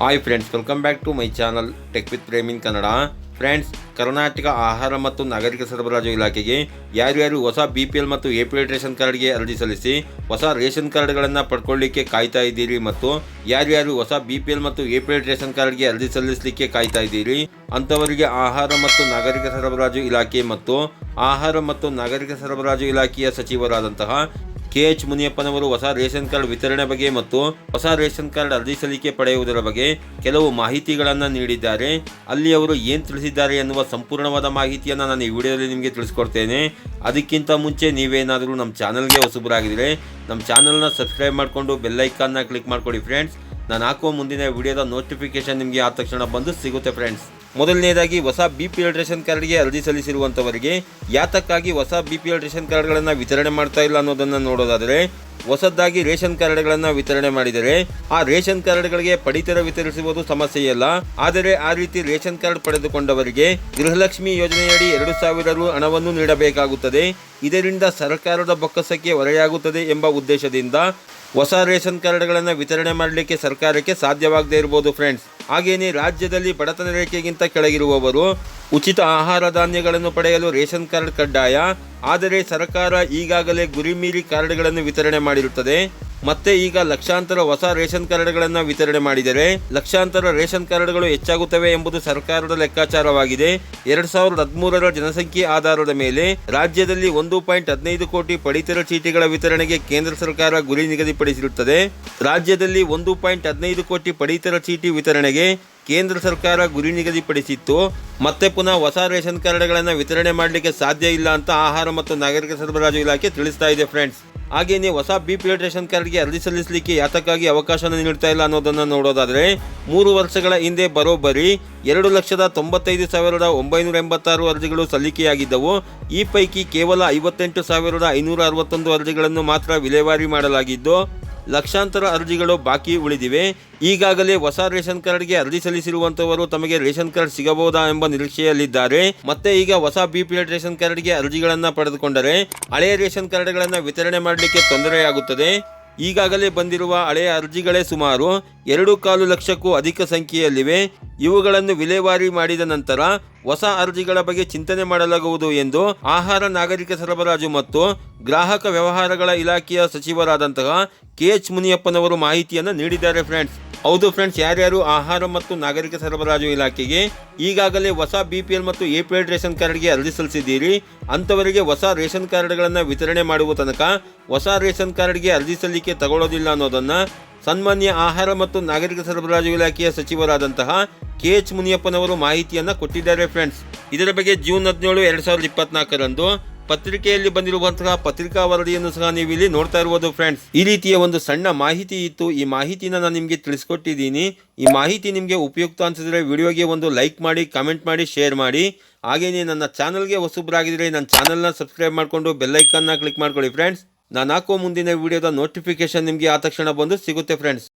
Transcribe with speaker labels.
Speaker 1: Hi friends welcome back to my channel tech with Prem in Kannada friends Karnataka ಆಹಾರ ಮತ್ತು ನಾಗರಿಕ ಸರಬರಾಜು ಇಲಾಖೆಗೆ ಯಾರ್ಯಾರು ಹೊಸ ಬಿ ಪಿ ಎಲ್ ಮತ್ತು ಎ ಪಿ ಎಲ್ ರೇಷನ್ ಕಾರ್ಡ್ಗೆ ಅರ್ಜಿ ಸಲ್ಲಿಸಿ, ಹೊಸ ರೇಷನ್ ಕಾರ್ಡ್ಗಳನ್ನು ಪಡ್ಕೊಳ್ಳಿಕ್ಕೆ ಕಾಯ್ತಾ ಇದ್ದೀರಿ ಮತ್ತು ಯಾರ್ಯಾರು ಹೊಸ ಬಿ ಪಿ ಎಲ್ ಮತ್ತು ಎ ಪಿ ಎಲ್ ರೇಷನ್ ಕಾರ್ಡ್ಗೆ ಅರ್ಜಿ ಸಲ್ಲಿಸಲಿಕ್ಕೆ ಕಾಯ್ತಾ ಇದ್ದೀರಿ, ಅಂಥವರಿಗೆ ಆಹಾರ ಮತ್ತು ನಾಗರಿಕ ಸರಬರಾಜು ಇಲಾಖೆ ಮತ್ತು ಆಹಾರ ಮತ್ತು ನಾಗರಿಕ ಸರಬರಾಜು ಇಲಾಖೆಯ ಸಚಿವರಾದಂತಹ ಕೆ ಎಚ್ ಮುನಿಯಪ್ಪನವರು ಹೊಸ ರೇಷನ್ ಕಾರ್ಡ್ ವಿತರಣೆ ಬಗ್ಗೆ ಮತ್ತು ಹೊಸ ರೇಷನ್ ಕಾರ್ಡ್ ಅರ್ಜಿ ಸಲ್ಲಿಕೆ ಪಡೆಯುವುದರ ಬಗ್ಗೆ ಕೆಲವು ಮಾಹಿತಿಗಳನ್ನು ನೀಡಿದ್ದಾರೆ. ಅಲ್ಲಿ ಅವರು ಏನು ತಿಳಿಸಿದ್ದಾರೆ ಎನ್ನುವ ಸಂಪೂರ್ಣವಾದ ಮಾಹಿತಿಯನ್ನು ನಾನು ಈ ವಿಡಿಯೋದಲ್ಲಿ ನಿಮಗೆ ತಿಳಿಸ್ಕೊಡ್ತೇನೆ. ಅದಕ್ಕಿಂತ ಮುಂಚೆ ನೀವೇನಾದರೂ ನಮ್ಮ ಚಾನಲ್ಗೆ ಹೊಸಬರಾಗಿದ್ದರೆ ನಮ್ಮ ಚಾನಲ್ನ ಸಬ್ಸ್ಕ್ರೈಬ್ ಮಾಡಿಕೊಂಡು ಬೆಲ್ಲೈಕಾನ್ನ ಕ್ಲಿಕ್ ಮಾಡ್ಕೊಳ್ಳಿ ಫ್ರೆಂಡ್ಸ್. ನಾನು ಹಾಕುವ ಮುಂದಿನ ವಿಡಿಯೋದ ನೋಟಿಫಿಕೇಶನ್ ನಿಮಗೆ ಆದ ತಕ್ಷಣ ಬಂದು ಸಿಗುತ್ತೆ ಫ್ರೆಂಡ್ಸ್. ಮೊದಲನೇದಾಗಿ ಹೊಸ ಬಿ ಪಿ ಎಲ್ ರೇಷನ್ ಕಾರ್ಡ್ಗೆ ಅರ್ಜಿ ಸಲ್ಲಿಸಿರುವಂಥವರಿಗೆ ಯಾತಕ್ಕಾಗಿ ಹೊಸ ಬಿ ಪಿ ಎಲ್ ರೇಷನ್ ಕಾರ್ಡ್ಗಳನ್ನು ವಿತರಣೆ ಮಾಡ್ತಾ ಇಲ್ಲ ಅನ್ನೋದನ್ನು ನೋಡೋದಾದರೆ ಹೊಸದಾಗಿ ರೇಷನ್ ಕಾರ್ಡ್ಗಳನ್ನು ವಿತರಣೆ ಮಾಡಿದರೆ, ಆ ರೇಷನ್ ಕಾರ್ಡ್ಗಳಿಗೆ ಪಡಿತರ ವಿತರಿಸುವುದು ಸಮಸ್ಯೆಯಲ್ಲ. ಆದರೆ ಆ ರೀತಿ ರೇಷನ್ ಕಾರ್ಡ್ ಪಡೆದುಕೊಂಡವರಿಗೆ ಗೃಹಲಕ್ಷ್ಮಿ ಯೋಜನೆಯಡಿ ಎರಡು ಸಾವಿರ ರು ಹಣವನ್ನು ನೀಡಬೇಕಾಗುತ್ತದೆ. ಇದರಿಂದ ಸರ್ಕಾರದ ಬೊಕ್ಕಸಕ್ಕೆ ಹೊರೆಯಾಗುತ್ತದೆ ಎಂಬ ಉದ್ದೇಶದಿಂದ ಹೊಸ ರೇಷನ್ ಕಾರ್ಡ್ಗಳನ್ನು ವಿತರಣೆ ಮಾಡಲಿಕ್ಕೆ ಸರ್ಕಾರಕ್ಕೆ ಸಾಧ್ಯವಾಗದೇ ಇರಬಹುದು ಫ್ರೆಂಡ್ಸ್. ಹಾಗೆಯೇ ರಾಜ್ಯದಲ್ಲಿ ಬಡತನ ರೇಖೆಗಿಂತ ಕೆಳಗಿರುವವರು ಉಚಿತ ಆಹಾರ ಧಾನ್ಯಗಳನ್ನು ಪಡೆಯಲು ರೇಷನ್ ಕಾರ್ಡ್ ಕಡ್ಡಾಯ. ಆದರೆ ಸರ್ಕಾರ ಈಗಾಗಲೇ ಗುರಿ ಮೀರಿ ಕಾರ್ಡ್ಗಳನ್ನು ವಿತರಣೆ ಮಾಡಿರುತ್ತದೆ. ಮತ್ತೆ ಈಗ ಲಕ್ಷಾಂತರ ಹೊಸ ರೇಷನ್ ಕಾರ್ಡ್ಗಳನ್ನು ವಿತರಣೆ ಮಾಡಿದರೆ ಲಕ್ಷಾಂತರ ರೇಷನ್ ಕಾರ್ಡ್ಗಳು ಹೆಚ್ಚಾಗುತ್ತವೆ ಎಂಬುದು ಸರ್ಕಾರದ ಲೆಕ್ಕಾಚಾರವಾಗಿದೆ. ಎರಡ್ ಸಾವಿರದ ಹದಿಮೂರರ ಜನಸಂಖ್ಯೆ ಆಧಾರದ ಮೇಲೆ ರಾಜ್ಯದಲ್ಲಿ ಒಂದು ಪಾಯಿಂಟ್ ಹದಿನೈದು ಕೋಟಿ ಪಡಿತರ ಚೀಟಿಗಳ ವಿತರಣೆಗೆ ಕೇಂದ್ರ ಸರ್ಕಾರ ಗುರಿ ನಿಗದಿಪಡಿಸಿರುತ್ತದೆ. ರಾಜ್ಯದಲ್ಲಿ ಒಂದು ಪಾಯಿಂಟ್ ಹದಿನೈದು ಕೋಟಿ ಪಡಿತರ ಚೀಟಿ ವಿತರಣೆಗೆ ಕೇಂದ್ರ ಸರ್ಕಾರ ಗುರಿ ನಿಗದಿಪಡಿಸಿತ್ತು, ಮತ್ತೆ ಪುನಃ ಹೊಸ ರೇಷನ್ ಕಾರ್ಡ್ಗಳನ್ನು ವಿತರಣೆ ಮಾಡಲಿಕ್ಕೆ ಸಾಧ್ಯ ಇಲ್ಲ ಅಂತ ಆಹಾರ ಮತ್ತು ನಾಗರಿಕ ಸರಬರಾಜು ಇಲಾಖೆ ತಿಳಿಸ್ತಾ ಇದೆ ಫ್ರೆಂಡ್ಸ್. ಹಾಗೆಯೇ ಹೊಸ ಬಿ ಪಿ ರೇಷನ್ ಕಾರ್ಡ್ಗೆ ಅರ್ಜಿ ಸಲ್ಲಿಸಲಿಕ್ಕೆ ಯಾತಕ್ಕಾಗಿ ಅವಕಾಶನ ನೀಡ್ತಾ ಇಲ್ಲ ಅನ್ನೋದನ್ನು ನೋಡೋದಾದರೆ, ಮೂರು ವರ್ಷಗಳ ಹಿಂದೆ ಬರೋಬ್ಬರಿ ಎರಡು ಲಕ್ಷದ ತೊಂಬತ್ತೈದು ಸಾವಿರದ ಒಂಬೈನೂರ ಎಂಬತ್ತಾರು ಅರ್ಜಿಗಳು ಸಲ್ಲಿಕೆಯಾಗಿದ್ದವು. ಈ ಪೈಕಿ ಕೇವಲ ಐವತ್ತೆಂಟು ಸಾವಿರದ ಐನೂರ ಅರವತ್ತೊಂದು ಅರ್ಜಿಗಳನ್ನು ಮಾತ್ರ ವಿಲೇವಾರಿ ಮಾಡಲಾಗಿದ್ದು ಲಕ್ಷಾಂತರ ಅರ್ಜಿಗಳು ಬಾಕಿ ಉಳಿದಿವೆ. ಈಗಾಗಲೇ ಹೊಸ ರೇಷನ್ ಕಾರ್ಡ್ಗೆ ಅರ್ಜಿ ಸಲ್ಲಿಸಿರುವಂತವರು ತಮಗೆ ರೇಷನ್ ಕಾರ್ಡ್ ಸಿಗಬಹುದಾ ಎಂಬ ನಿರೀಕ್ಷೆಯಲ್ಲಿದ್ದಾರೆ. ಮತ್ತೆ ಈಗ ಹೊಸ ಬಿಪಿಎಲ್ ರೇಷನ್ ಕಾರ್ಡ್ಗೆ ಅರ್ಜಿಗಳನ್ನು ಪಡೆದುಕೊಂಡರೆ ಹಳೆಯ ರೇಷನ್ ಕಾರ್ಡ್ಗಳನ್ನು ವಿತರಣೆ ಮಾಡಲಿಕ್ಕೆ ತೊಂದರೆಯಾಗುತ್ತದೆ. ಈಗಾಗಲೇ ಬಂದಿರುವ ಹಳೆಯ ಅರ್ಜಿಗಳೇ ಸುಮಾರು ಎರಡು ಕಾಲು ಲಕ್ಷಕ್ಕೂ ಅಧಿಕ ಸಂಖ್ಯೆಯಲ್ಲಿವೆ. ಇವುಗಳನ್ನು ವಿಲೇವಾರಿ ಮಾಡಿದ ನಂತರ ಹೊಸ ಅರ್ಜಿಗಳ ಬಗ್ಗೆ ಚಿಂತನೆ ಮಾಡಲಾಗುವುದು ಎಂದು ಆಹಾರ ನಾಗರಿಕ ಸರಬರಾಜು ಮತ್ತು ಗ್ರಾಹಕ ವ್ಯವಹಾರಗಳ ಇಲಾಖೆಯ ಸಚಿವರಾದಂತಹ ಕೆ ಎಚ್ ಮುನಿಯಪ್ಪನವರು ಮಾಹಿತಿಯನ್ನು ನೀಡಿದ್ದಾರೆ ಫ್ರೆಂಡ್ಸ್. ಹೌದು ಫ್ರೆಂಡ್ಸ್ ಯಾರ್ಯಾರು ಆಹಾರ ಮತ್ತು ನಾಗರಿಕ ಸರಬರಾಜು ಇಲಾಖೆಗೆ ಈಗಾಗಲೇ ಹೊಸ ಬಿ ಪಿ ಎಲ್ ಮತ್ತು ಎ ಪಿ ಎಲ್ ರೇಷನ್ ಕಾರ್ಡ್ಗೆ ಅರ್ಜಿ ಸಲ್ಲಿಸಿದ್ದೀರಿ, ಅಂಥವರಿಗೆ ಹೊಸ ರೇಷನ್ ಕಾರ್ಡ್ಗಳನ್ನು ವಿತರಣೆ ಮಾಡುವ ತನಕ ಹೊಸ ರೇಷನ್ ಕಾರ್ಡ್ಗೆ ಅರ್ಜಿ ಸಲ್ಲಿಕೆ ತಗೊಳ್ಳೋದಿಲ್ಲ ಅನ್ನೋದನ್ನು ಸನ್ಮಾನ್ಯ ಆಹಾರ ಮತ್ತು ನಾಗರಿಕ ಸರಬರಾಜು ಇಲಾಖೆಯ ಸಚಿವರಾದಂತಹ ಕೆ ಎಚ್ ಮುನಿಯಪ್ಪನವರು ಮಾಹಿತಿಯನ್ನು ಕೊಟ್ಟಿದ್ದಾರೆ ಫ್ರೆಂಡ್ಸ್ ಇದರ ಬಗ್ಗೆ ಜೂನ್ ಹದಿನೇಳು, ಎರಡು ಸಾವಿರದ ಇಪ್ಪತ್ನಾಲ್ಕರಂದು ಪತ್ರಿಕೆಯಲ್ಲಿ ಬಂದಿರುವಂತಹ ಪತ್ರಿಕಾ ವರದಿಯನ್ನು ಸಹ ನೀವು ಇಲ್ಲಿ ನೋಡ್ತಾ ಇರ್ಬೋದು ಫ್ರೆಂಡ್ಸ್ ಈ ರೀತಿಯ ಒಂದು ಸಣ್ಣ ಮಾಹಿತಿ ಇತ್ತು. ಈ ಮಾಹಿತಿನ ನಾನು ನಿಮಗೆ ತಿಳಿಸ್ಕೊಟ್ಟಿದ್ದೀನಿ. ಈ ಮಾಹಿತಿ ನಿಮಗೆ ಉಪಯುಕ್ತ ಅನಿಸಿದ್ರೆ ವಿಡಿಯೋಗೆ ಒಂದು ಲೈಕ್ ಮಾಡಿ ಕಮೆಂಟ್ ಮಾಡಿ ಶೇರ್ ಮಾಡಿ. ಹಾಗೆಯೇ ನನ್ನ ಚಾನಲ್ಗೆ ಹೊಸಬ್ರಾಗಿದ್ರೆ ನನ್ನ ಚಾನಲ್ನ ಸಬ್ಸ್ಕ್ರೈಬ್ ಮಾಡಿಕೊಂಡು ಬೆಲ್ಲೈಕನ್ನ ಕ್ಲಿಕ್ ಮಾಡ್ಕೊಳ್ಳಿ ಫ್ರೆಂಡ್ಸ್ ನಾನು ಹಾಕೋ ಮುಂದಿನ ವಿಡಿಯೋದ ನೋಟಿಫಿಕೇಶನ್ ನಿಮಗೆ ಆ ತಕ್ಷಣ ಬಂದು ಸಿಗುತ್ತೆ ಫ್ರೆಂಡ್ಸ್